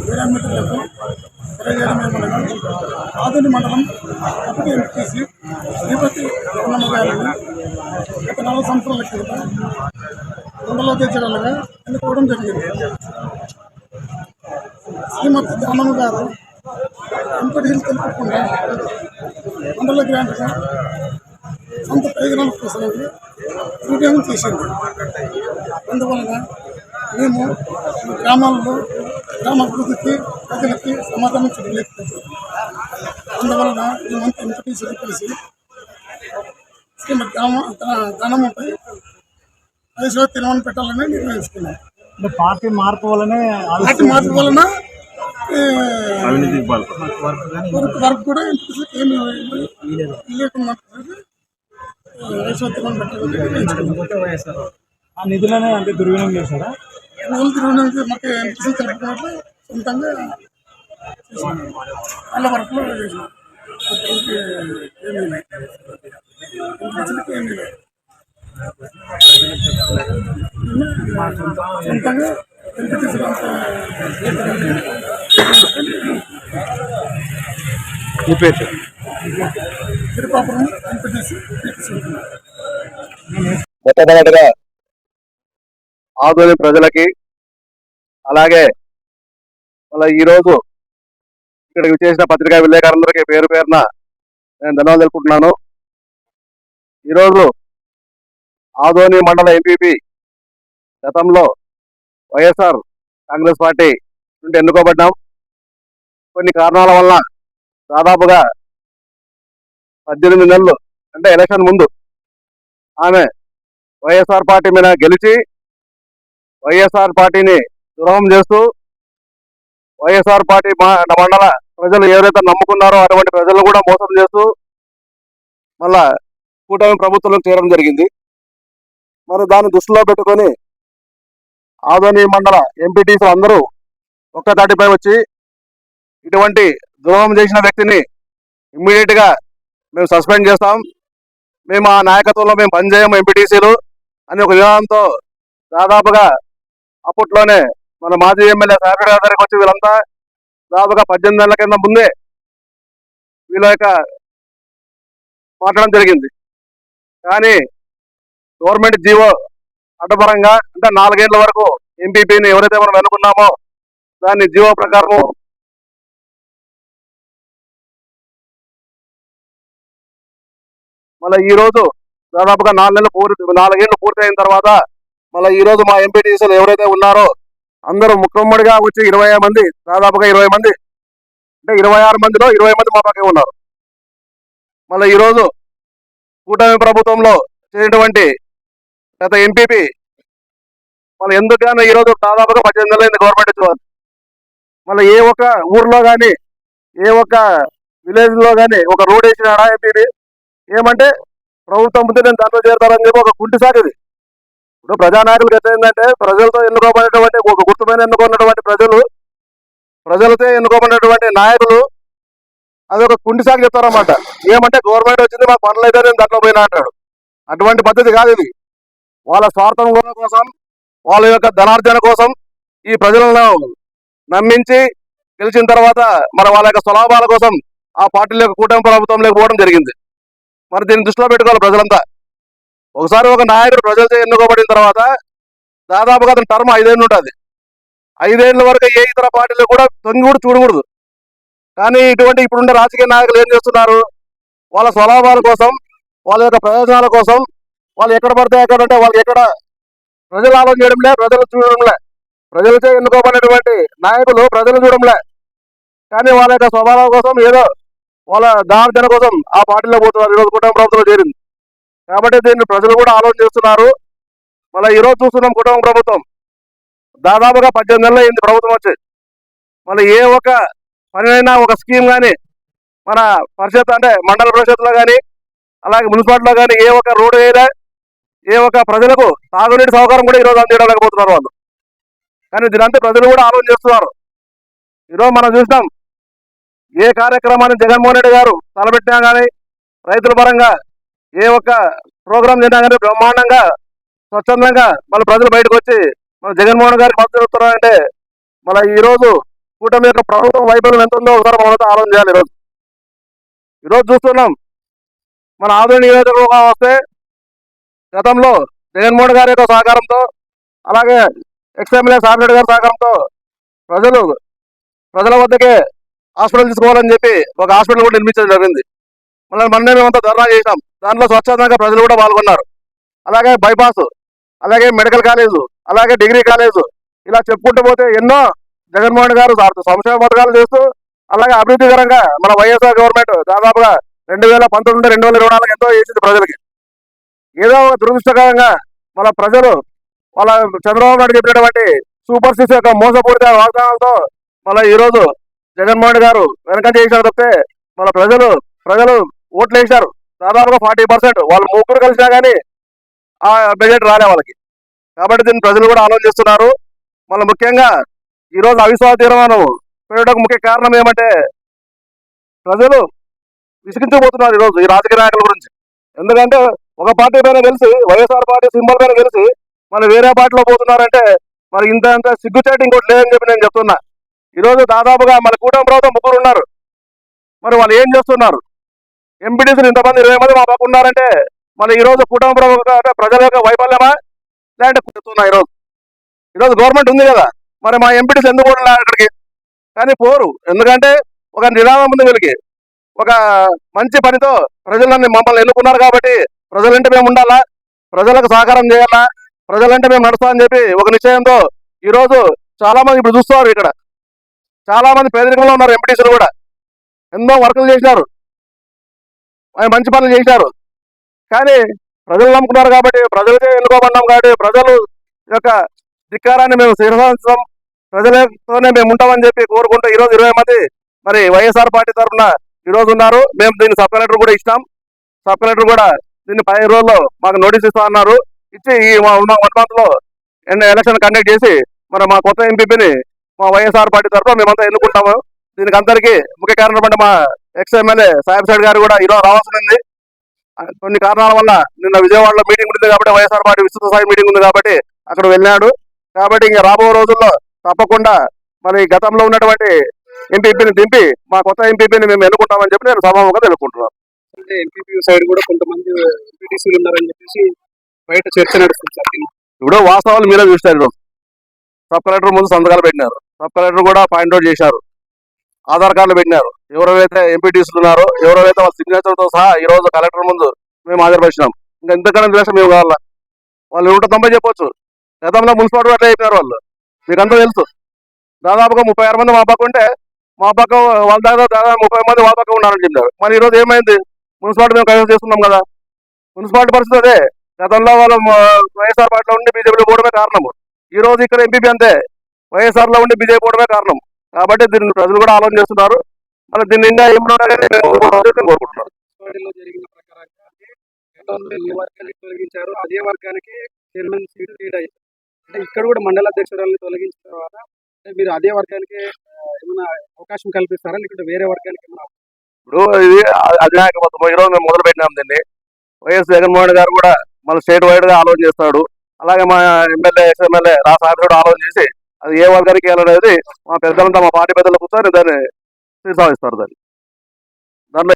వీరామిత్రులకు తెలియజేయడమేమనగా ఆదుని మండలం అప్పటి ఎంపీసీ మండల ఎన్నుకోవడం జరిగింది. శ్రీమతి దానమ్మ గారు ఎంపీటీలు తెలుపకుండా మండల గ్రాంట్గా సొంత ప్రయోజనాల కోసం దుర్వ్యయం చేసింది. అందువలన మేము ఈ గ్రామాల్లో గ్రామ అభివృద్ధికి ప్రజలకి సమాధానం చేయలేకపోతున్నాం అందువలన మేమంతా ఎంపీటీసీలు కలిసి శ్రీమతి గ్రామ ధనముపై ఐశ్వర్య తినమని పెట్టాలని నిర్ణయించుకున్నాం. అంటే పార్టీ మార్పు వల్లనే పార్టీ మార్పు వలన వర్క్ వర్క్ కూడా ఏమి లేకుండా తినమని పెట్టాలని ఆ నిధులనే అంటే దుర్వినియోగం చేశారా? ఊళ్ళు తిరుగుడానికి మాకు ఎంపీసీ తెలుపుకున్నట్లు సొంతంగా. వాళ్ళ అతనికి ఏమీ లేదు. ఎంపీసీలకి ఏమీ లేదు. సొంతంగా మీ పేరు మొట్టమొదటిగా ఆధునిక ప్రజలకి అలాగే మళ్ళీ ఈరోజు ఇక్కడికి చేసిన పత్రికా విలేకరులందరికీ పేరు పేరున నేను ధన్యవాదాలు తెలుపుకుంటున్నాను. ఈరోజు ఆదోని మండల ఎంపీపీ గతంలో వైఎస్ఆర్ కాంగ్రెస్ పార్టీ నుండి ఎన్నుకోబడ్డాం. కొన్ని కారణాల వల్ల దాదాపుగా పద్దెనిమిది నెలలు అంటే ఎలక్షన్ ముందు ఆమె వైఎస్ఆర్ పార్టీ మీద గెలిచి వైఎస్ఆర్ పార్టీని దురహం చేస్తూ వైఎస్ఆర్ పార్టీ మా- మండల ప్రజలు ఎవరైతే నమ్ముకున్నారో అటువంటి ప్రజలను కూడా మోసం చేస్తూ మళ్ళా కూటమి ప్రభుత్వంలో చేరడం జరిగింది. మరి దాన్ని దృష్టిలో పెట్టుకొని ఆదోని మండల ఎంపీటీసీ అందరూ ఒక్క దాటిపై వచ్చి ఇటువంటి ద్రోహం చేసిన వ్యక్తిని ఇమ్మీడియట్గా మేము సస్పెండ్ చేస్తాం. మేము ఆ నాయకత్వంలో మేము పనిచేయము ఎంపీటీసీలు అని ఒక విధానంతో దాదాపుగా అప్పట్లోనే మన మాజీ ఎమ్మెల్యే సాగర్ గారికి వచ్చి వీళ్ళంతా దాదాపుగా పద్దెనిమిది నెలల కింద ముందే వీళ్ళ యొక్క మాట్లాడడం జరిగింది. కానీ గవర్నమెంట్ జీవో అడ్డపరంగా అంటే నాలుగేళ్ళ వరకు ఎంపీపీని ఎవరైతే మనం అనుకున్నామో దాన్ని జీవో ప్రకారం మళ్ళీ ఈ రోజు దాదాపుగా నాలుగు నెలలు పూర్తి నాలుగేళ్ళు పూర్తి అయిన తర్వాత మళ్ళీ ఈ రోజు మా ఎంపీటీసీలు ఎవరైతే ఉన్నారో అందరూ ముక్కమ్మడిగా వచ్చి ఇరవై మంది దాదాపుగా ఇరవై మంది అంటే ఇరవై ఆరు మందిలో ఇరవై మంది మా పక్కనే ఉన్నారు. మళ్ళీ ఈరోజు కూటమి ప్రభుత్వంలో చేసినటువంటి గత ఎంపీపీ మళ్ళీ ఎందుకన్నా ఈ రోజు దాదాపుగా పద్దెనిమిది నెలలు అయింది గవర్నమెంట్ వచ్చి మళ్ళీ ఏ ఒక్క ఊర్లో కానీ ఏ ఒక్క విలేజ్లో కానీ ఒక రోడ్ వేసినాడా ఎంపీపీ ఏమంటే ప్రభుత్వం ముందు నేను దాంట్లో చేరతారని చెప్పి ఒక కుంటి సాగది. ఇప్పుడు ప్రజానాయకులకు ఎట్లా ఏంటంటే ప్రజలతో ఎన్నుకోబడినటువంటి ఒక గుర్తుమైన ఎన్నుకున్నటువంటి ప్రజలు ప్రజలతో ఎన్నుకోబడినటువంటి నాయకులు అది ఒక కుంటి సాగు చెప్తారన్నమాట. ఏమంటే గవర్నమెంట్ వచ్చింది మాకు పనులు అయితే నేను దాంట్లో పోయినా అంటాడు. అటువంటి పద్ధతి కాదు ఇది. వాళ్ళ స్వార్థం కోసం వాళ్ళ యొక్క ధనార్జన కోసం ఈ ప్రజలను నమ్మించి గెలిచిన తర్వాత మరి వాళ్ళ యొక్క స్వలాభాల కోసం ఆ పార్టీల యొక్క కూటమి ప్రభుత్వం లేకపోవడం జరిగింది. మరి దీన్ని దృష్టిలో పెట్టుకోవాలి ప్రజలంతా. ఒకసారి ఒక నాయకుడు ప్రజలతో ఎన్నుకోబడిన తర్వాత దాదాపుగా అతని టర్మ్ ఐదేళ్ళు ఉంటుంది. ఐదేళ్ళ వరకు ఏ ఇతర పార్టీలు కూడా తొంగి కూడా చూడకూడదు. కానీ ఇటువంటి ఇప్పుడున్న రాజకీయ నాయకులు ఏం చేస్తున్నారు? వాళ్ళ స్వలాభాల కోసం వాళ్ళ యొక్క ప్రయోజనాల కోసం వాళ్ళు ఎక్కడ పడితే ఎక్కడ అంటే వాళ్ళకి ఎక్కడ ప్రజలు ఆలోచన చేయడంలే ప్రజలు చూడడంలే. ప్రజలచే ఎన్నుకోబడినటువంటి నాయకులు ప్రజలు చూడంలే కానీ వాళ్ళ యొక్క స్వభావం కోసం ఏదో వాళ్ళ దార్జన కోసం ఆ పార్టీలో పోతున్నారు. ఈరోజు కుటుంబ ప్రభుత్వంలో చేరింది. కాబట్టి దీన్ని ప్రజలు కూడా ఆలోచన చేస్తున్నారు. మళ్ళీ ఈరోజు చూస్తున్నాం కుటుంబ ప్రభుత్వం. దాదాపుగా పద్దెనిమిది నెలలు అయింది ప్రభుత్వం వచ్చి. మళ్ళీ ఏ ఒక్క పనినైనా ఒక స్కీమ్ కానీ మన పరిషత్ అంటే మండల పరిషత్లో కానీ అలాగే మున్సిపాలిటీలో కానీ ఏ ఒక రోడ్డు అయినా ఏ ఒక్క ప్రజలకు తాగునీటి సౌకర్యం కూడా ఈరోజు అందించలేకపోతున్నారు వాళ్ళు. కానీ దీనంతా ప్రజలు కూడా ఆలోచన చేస్తున్నారు. ఈరోజు మనం చూసినాం ఏ కార్యక్రమాన్ని జగన్మోహన్ రెడ్డి గారు తలపెట్టినా కానీ రైతుల పరంగా ఏ ఒక్క ప్రోగ్రాం చేసినా కానీ బ్రహ్మాండంగా స్వచ్ఛందంగా మన ప్రజలు బయటకు వచ్చి మన జగన్మోహన్ గారికి మద్దతు ఇస్తున్నారంటే మన ఈ రోజు కూటమి యొక్క ప్రభుత్వం వైఫల్యం ఎంత ఉందో ఒకసారి మనతో ఆలోచన చేయాలి ఈరోజు. ఈరోజు చూస్తున్నాం మన ఆధునిక నియోజకవర్గం వస్తే గతంలో జగన్మోహన్ గారి యొక్క సహకారంతో అలాగే ఎక్స్ఎమ్మెల్యే సామిరెడ్డి గారి సహకారంతో ప్రజలు ప్రజల వద్దకే హాస్పిటల్ తీసుకోవాలని చెప్పి ఒక హాస్పిటల్ కూడా నిర్మించడం జరిగింది. మళ్ళీ మొన్న మేమంతా ధర్నా చేసాం దాంట్లో స్వచ్ఛందంగా ప్రజలు కూడా పాల్గొన్నారు. అలాగే బైపాస్ అలాగే మెడికల్ కాలేజు అలాగే డిగ్రీ కాలేజు ఇలా చెప్పుకుంటూ పోతే ఎన్నో జగన్మోహన్ గారు సంక్షేమ పథకాలు చేస్తూ అలాగే అభివృద్ధికరంగా మన వైఎస్ఆర్ గవర్నమెంట్ దాదాపుగా రెండు వేల పంతొమ్మిది రెండు వేల ఇరవై నాలుగు ఎంతో చేసింది ప్రజలకి. ఏదో ఒక దురదృష్టకరంగా మన ప్రజలు వాళ్ళ చంద్రబాబు నాయుడు చెప్పినటువంటి సూపర్ సిక్స్ యొక్క మోసపూరిత వాగ్దానాలతో మళ్ళీ ఈరోజు జగన్మోహన్ గారు వెనక చేశారు తప్పితే మన ప్రజలు ప్రజలు ఓట్లు వేశారు. దాదాపుగా ఫార్టీ పర్సెంట్ వాళ్ళు ముగ్గురు కలిసినా కానీ ఆ బడ్జెట్ రాలే వాళ్ళకి. కాబట్టి దీన్ని ప్రజలు కూడా ఆలోచిస్తున్నారు మళ్ళీ ముఖ్యంగా ఈరోజు అవిశ్వాస తీర్మానం పెట్టడానికి ముఖ్య కారణం ఏమంటే ప్రజలు విసిగించబోతున్నారు ఈరోజు ఈ రాజకీయ నాయకుల గురించి. ఎందుకంటే ఒక పార్టీ పైన గెలిచి వైఎస్ఆర్ పార్టీ సింబల్ పైన గెలిచి మరి వేరే పార్టీలో పోతున్నారంటే మరి ఇంత అంత సిగ్గుచేటు ఇంకోటి లేదని చెప్పి నేను చెప్తున్నా. ఈ రోజు దాదాపుగా మన కూటమి ప్రభుత్వం ముగ్గురు ఉన్నారు. మరి వాళ్ళు ఏం చేస్తున్నారు? ఎంపీటీసీలు ఇంతమంది ఇరవై మంది మా పక్క ఉన్నారంటే మరి ఈరోజు కూటమి ప్రభుత్వం అంటే ప్రజల యొక్క వైఫల్యమా? లేదంటే చెప్తున్నా ఈరోజు. ఈరోజు గవర్నమెంట్ ఉంది కదా. మరి మా ఎంపీటీసీ ఎందుకు కూడా అక్కడికి? కానీ పోరు. ఎందుకంటే ఒక నిరామం ఉంది వీళ్ళకి. ఒక మంచి పనితో ప్రజలన్నీ మమ్మల్ని ఎన్నుకున్నారు కాబట్టి ప్రజలంటే మేము ఉండాలా? ప్రజలకు సహకారం చేయాలా? ప్రజలంటే మేము నడుస్తామని చెప్పి ఒక నిశ్చయంతో ఈరోజు చాలా మంది ఇప్పుడు చూస్తున్నారు ఇక్కడ. చాలా మంది పేదరికంలో ఉన్నారు ఎంపీటీసీలు కూడా. ఎన్నో వర్కులు చేశారు ఆయన మంచి పనులు చేశారు కానీ ప్రజలు నమ్ముకున్నారు కాబట్టి ప్రజలకే ఎన్నుకోబడ్డాం కాబట్టి ప్రజలు యొక్క ధిక్కారాన్ని మేము శిరసాంశం ప్రజలతోనే మేము ఉంటామని చెప్పి కోరుకుంటూ ఈ రోజు ఇరవై మంది మరి వైఎస్ఆర్ పార్టీ తరఫున ఈ రోజు ఉన్నారు. మేము దీన్ని సబ్ కలెక్టర్ కూడా ఇస్తాం సబ్ కలెక్టర్ కూడా దీన్ని పదిహేను రోజుల్లో మాకు నోటీస్ ఇస్తా అన్నారు. ఇచ్చి ఈ మా ఉన్న వన్ మంత్లో ఎలక్షన్ కండక్ట్ చేసి మరి మా కొత్త ఎంపీని మా వైఎస్ఆర్ పార్టీ తరఫున మేమంతా ఎన్నుకుంటాము. దీనికి అందరికీ ముఖ్య కారణం మా ఎక్స్ ఎమ్మెల్యే సాహెబ్ సైడ్ గారు కూడా ఈరోజు రావాల్సింది కొన్ని కారణాల వల్ల నిన్న విజయవాడలో మీటింగ్ ఉంది కాబట్టి వైఎస్ఆర్ పార్టీ విస్తృత స్థాయి మీటింగ్ ఉంది కాబట్టి అక్కడ వెళ్ళాడు. కాబట్టి ఇంకా రాబో రోజుల్లో తప్పకుండా మరి గతంలో ఉన్నటువంటి ఎంపీపీని దింపి మా కొత్త ఎంపీపీని మేము ఎన్నుకుంటామని చెప్పి నేను సభాముఖంగా తెలుసుకుంటున్నాను అంటే ఎంపీపీ సైడ్ కూడా కొంతమంది ఎంపీటీసీలు ఉన్నారని చెప్పేసి బయట చర్చ నడుస్తుంది సార్. ఇప్పుడు వాస్తవాలు మీరే చూస్తారు సబ్ కలెక్టర్ ముందు సంతకాలు పెట్టినారు. సబ్ కలెక్టర్ కూడా పాయింట్అవుట్ చేశారు. ఆధార్ కార్డులు పెట్టినారు. ఎవరైతే ఎంపీటీసీలు ఉన్నారో ఎవరైతే వాళ్ళ సిగ్నేచర్తో సహా ఈ రోజు కలెక్టర్ ముందు మేము హాజరుపరిచినాం. ఇంకా ఎంతకన్నా ద్వేషం మేము కావాలా? వాళ్ళు నూట తొంభై చెప్పొచ్చు. గతంలో మున్సిపాలిటీ అట్లా అయిపోయారు వాళ్ళు. మీకంతా తెలుసు. దాదాపుగా ముప్పై ఆరు మంది మా పక్క ఉంటే మా పక్క వాళ్ళ దగ్గర దాదాపు ముప్పై మంది వాళ్ళ పక్క ఉన్నారని చెప్పినారు. మరి ఈరోజు ఏమైంది? మున్సిపాలిటీ మేము కైవసం చేస్తున్నాం కదా. మున్సిపాలిటీ పరిస్థితి అదే. గతంలో వాళ్ళు వైఎస్ఆర్ పార్టీలో ఉండి బీజేపీలో పోవడమే కారణం ఈ రోజు ఇక్కడ ఎంపీపీ అంతే. వైఎస్ఆర్లో ఉండి బీజేపీ పోవడమే కారణం కాబట్టి దీన్ని ప్రజలు కూడా ఆలోచన చేస్తున్నారు. మరి దీన్ని నిండా ఏమన్నా కోరుకుంటున్నారు అదే వర్గానికి చైర్మన్ సీటు లీడ్ అయ్యారు. అంటే ఇక్కడ కూడా మండల అధ్యక్షురాలను తొలగించిన తర్వాత మీరు అదే వర్గానికి ఏమైనా అవకాశం కల్పిస్తారా? లేకుంటే వేరే వర్గానికి ఏమైనా ఇప్పుడు ఇది అధినాయక మొత్తం మేము మొదలు పెట్టినాం దీన్ని. వైఎస్ జగన్మోహన్ గారు కూడా మన స్టేట్ వైడ్గా ఆలోచన చేస్తాడు అలాగే మా ఎమ్మెల్యే ఎక్స్ ఎమ్మెల్యే రాష్ట్ర కూడా ఆలోచన చేసి అది ఏ వర్గానికి వెళ్ళనేది మా పెద్దలంతా మా పార్టీ పెద్దలు కూర్చొని దాన్ని తీర్సాగిస్తారు దాన్ని. దాంట్లో